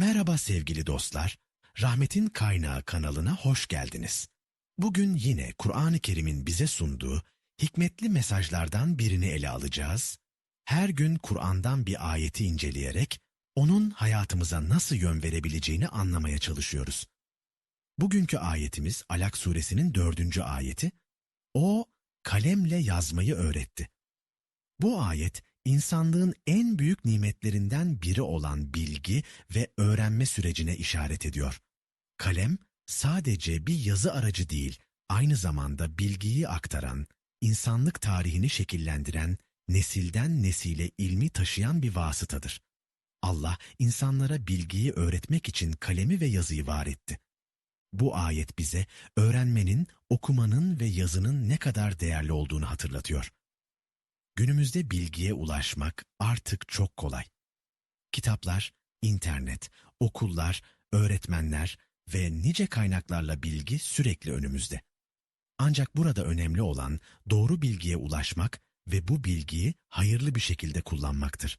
Merhaba sevgili dostlar, Rahmetin Kaynağı kanalına hoş geldiniz. Bugün yine Kur'an-ı Kerim'in bize sunduğu hikmetli mesajlardan birini ele alacağız. Her gün Kur'an'dan bir ayeti inceleyerek onun hayatımıza nasıl yön verebileceğini anlamaya çalışıyoruz. Bugünkü ayetimiz Alak suresinin dördüncü ayeti. O kalemle yazmayı öğretti. Bu ayet insanlığın en büyük nimetlerinden biri olan bilgi ve öğrenme sürecine işaret ediyor. Kalem sadece bir yazı aracı değil, aynı zamanda bilgiyi aktaran, insanlık tarihini şekillendiren, nesilden nesile ilmi taşıyan bir vasıtadır. Allah insanlara bilgiyi öğretmek için kalemi ve yazıyı var etti. Bu ayet bize öğrenmenin, okumanın ve yazının ne kadar değerli olduğunu hatırlatıyor. Günümüzde bilgiye ulaşmak artık çok kolay. Kitaplar, internet, okullar, öğretmenler ve nice kaynaklarla bilgi sürekli önümüzde. Ancak burada önemli olan doğru bilgiye ulaşmak ve bu bilgiyi hayırlı bir şekilde kullanmaktır.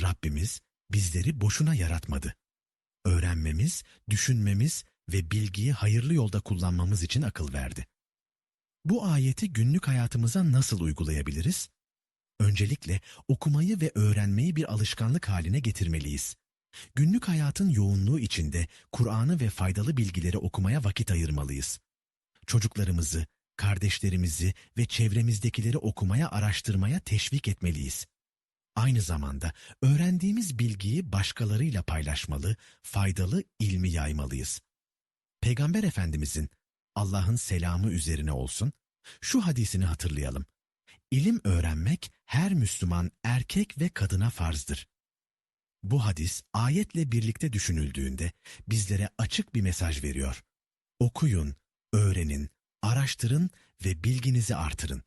Rabbimiz bizleri boşuna yaratmadı. Öğrenmemiz, düşünmemiz ve bilgiyi hayırlı yolda kullanmamız için akıl verdi. Bu ayeti günlük hayatımıza nasıl uygulayabiliriz? Öncelikle okumayı ve öğrenmeyi bir alışkanlık haline getirmeliyiz. Günlük hayatın yoğunluğu içinde Kur'an'ı ve faydalı bilgileri okumaya vakit ayırmalıyız. Çocuklarımızı, kardeşlerimizi ve çevremizdekileri okumaya, araştırmaya teşvik etmeliyiz. Aynı zamanda öğrendiğimiz bilgiyi başkalarıyla paylaşmalı, faydalı ilmi yaymalıyız. Peygamber Efendimizin Allah'ın selamı üzerine olsun, şu hadisini hatırlayalım. İlim öğrenmek her Müslüman erkek ve kadına farzdır. Bu hadis ayetle birlikte düşünüldüğünde bizlere açık bir mesaj veriyor. Okuyun, öğrenin, araştırın ve bilginizi artırın.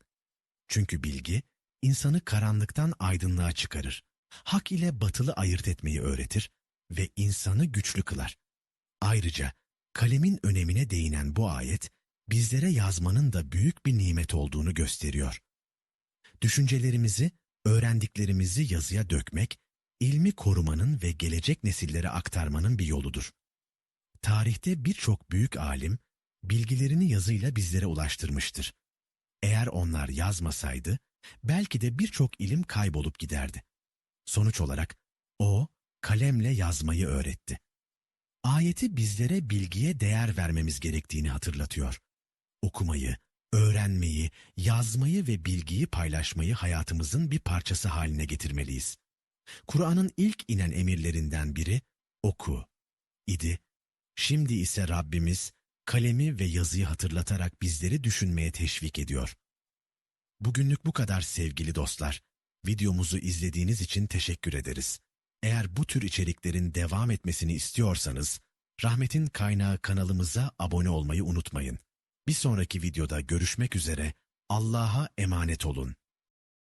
Çünkü bilgi insanı karanlıktan aydınlığa çıkarır. Hak ile batılı ayırt etmeyi öğretir ve insanı güçlü kılar. Ayrıca kalemin önemine değinen bu ayet, bizlere yazmanın da büyük bir nimet olduğunu gösteriyor. Düşüncelerimizi, öğrendiklerimizi yazıya dökmek, ilmi korumanın ve gelecek nesillere aktarmanın bir yoludur. Tarihte birçok büyük alim, bilgilerini yazıyla bizlere ulaştırmıştır. Eğer onlar yazmasaydı, belki de birçok ilim kaybolup giderdi. Sonuç olarak, o, kalemle yazmayı öğretti ayeti bizlere bilgiye değer vermemiz gerektiğini hatırlatıyor. Okumayı, öğrenmeyi, yazmayı ve bilgiyi paylaşmayı hayatımızın bir parçası haline getirmeliyiz. Kur'an'ın ilk inen emirlerinden biri oku idi. Şimdi ise Rabbimiz kalemi ve yazıyı hatırlatarak bizleri düşünmeye teşvik ediyor. Bugünlük bu kadar sevgili dostlar. Videomuzu izlediğiniz için teşekkür ederiz. Eğer bu tür içeriklerin devam etmesini istiyorsanız, Rahmetin Kaynağı kanalımıza abone olmayı unutmayın. Bir sonraki videoda görüşmek üzere, Allah'a emanet olun.